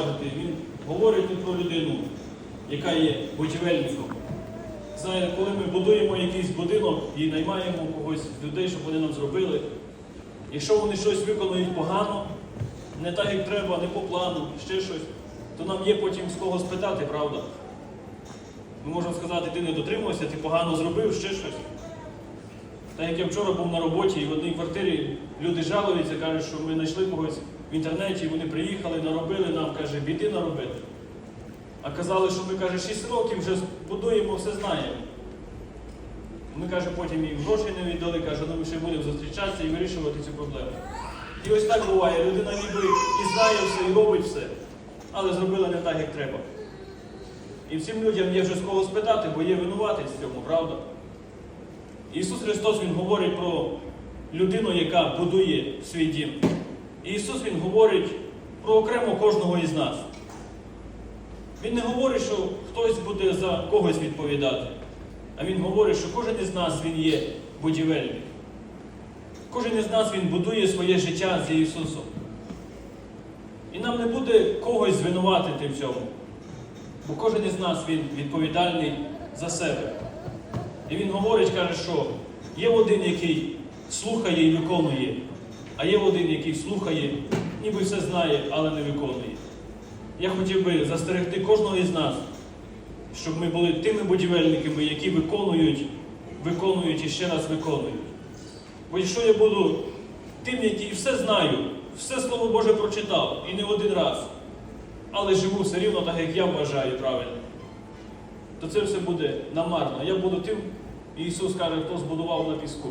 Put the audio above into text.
Він говорить тут про людину, яка є будівельником. Знає, коли ми будуємо якийсь будинок і наймаємо когось людей, щоб вони нам зробили. Якщо вони щось виконують погано, не так, як треба, не по плану, ще щось, то нам є потім з кого спитати, правда? Ми можемо сказати, ти не дотримався, ти погано зробив, ще щось. Так як я вчора був на роботі, і в одній квартирі люди жалуються, кажуть, що ми знайшли когось в інтернеті, вони приїхали, наробили нам, каже, біди наробити. А казали, що ми, каже, 6 років вже будуємо, все знаємо. Ми, каже, потім і гроші не віддали, каже, ну ми ще будемо зустрічатися і вирішувати цю проблему. І ось так буває, людина ніби і знає все, і робить все, але зробила не так, як треба. І всім людям є вже з кого спитати, бо є винуватець в цьому, правда? Ісус Христос Він говорить про людину, яка будує свій дім. Ісус Він говорить про окремо кожного із нас. Він не говорить, що хтось буде за когось відповідати, а Він говорить, що кожен із нас Він є будівельник. Кожен із нас Він будує своє життя з Ісусом. І нам не буде когось звинуватити в цьому. Бо кожен із нас він відповідальний за себе. І він говорить, каже, що є один, який слухає і виконує, а є один, який слухає, ніби все знає, але не виконує. Я хотів би застерегти кожного із нас, щоб ми були тими будівельниками, які виконують, виконують і ще раз виконують. Бо якщо я буду тим, який все знаю, все Слово Боже прочитав і не один раз, але живу все рівно так, як я вважаю правильно, то це все буде намарно. Я буду тим, і Ісус каже, хто збудував на піску.